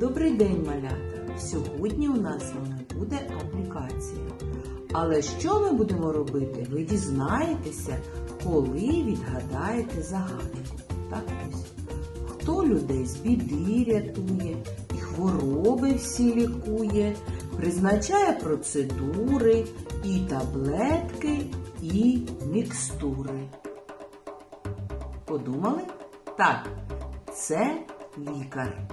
Добрий день, малята! Сьогодні у нас з вами буде аплікація. Але що ми будемо робити, ви дізнаєтеся, коли відгадаєте загадку. Так ось. Хто людей з біди рятує і хвороби всі лікує, призначає процедури і таблетки, і мікстури. Подумали? Так, це лікар.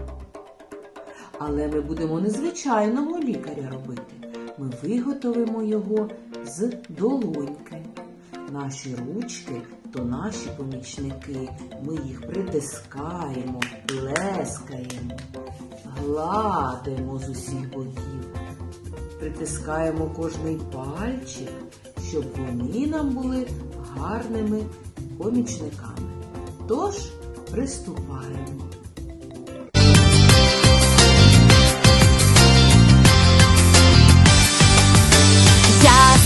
Але ми будемо не звичайного лікаря робити. Ми виготовимо його з долоньки. Наші ручки то наші помічники. Ми їх притискаємо, плескаємо, гладимо з усіх боків. Притискаємо кожний пальчик, щоб вони нам були гарними помічниками. Тож приступаємо.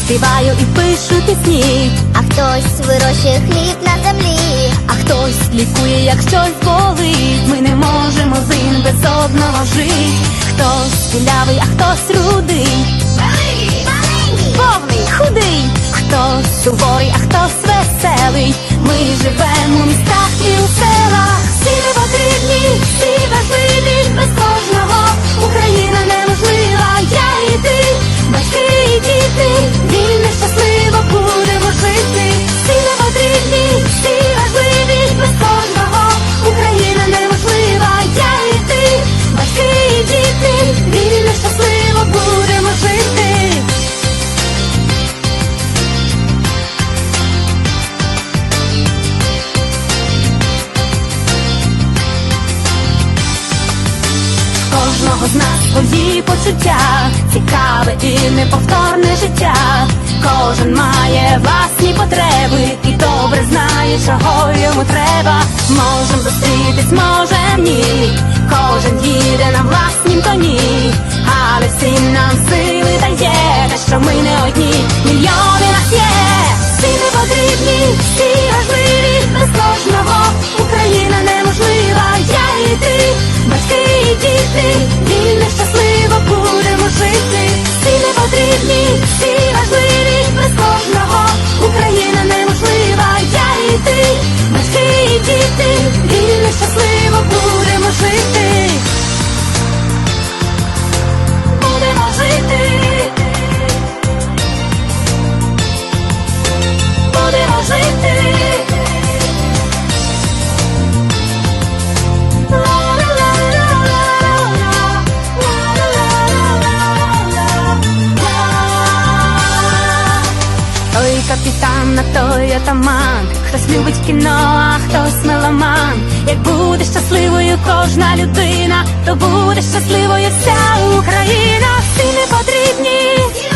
Співаю і пишу пісні, А хтось вирощує хліб на землі. а хтось лікує, як щось болить. Ми не можемо зим без одного жити. Хтось білявий, а хтось рудий. Повний, худий, хтось суворий, а хтось веселий. Ми живемо Кожного з нас свої почуття, цікаве і неповторне життя. Кожен має власні потреби і добре знає, чого йому треба. Можем зустрітись, можем ні. Кожен їде на власнім коні, але всім нам сили дає, те, що ми не і Той капітан, на той атаман, хтось любить кіно, а хтось меломан. Як буде щасливою кожна людина, то буде щасливою вся Україна. Всі не потрібні,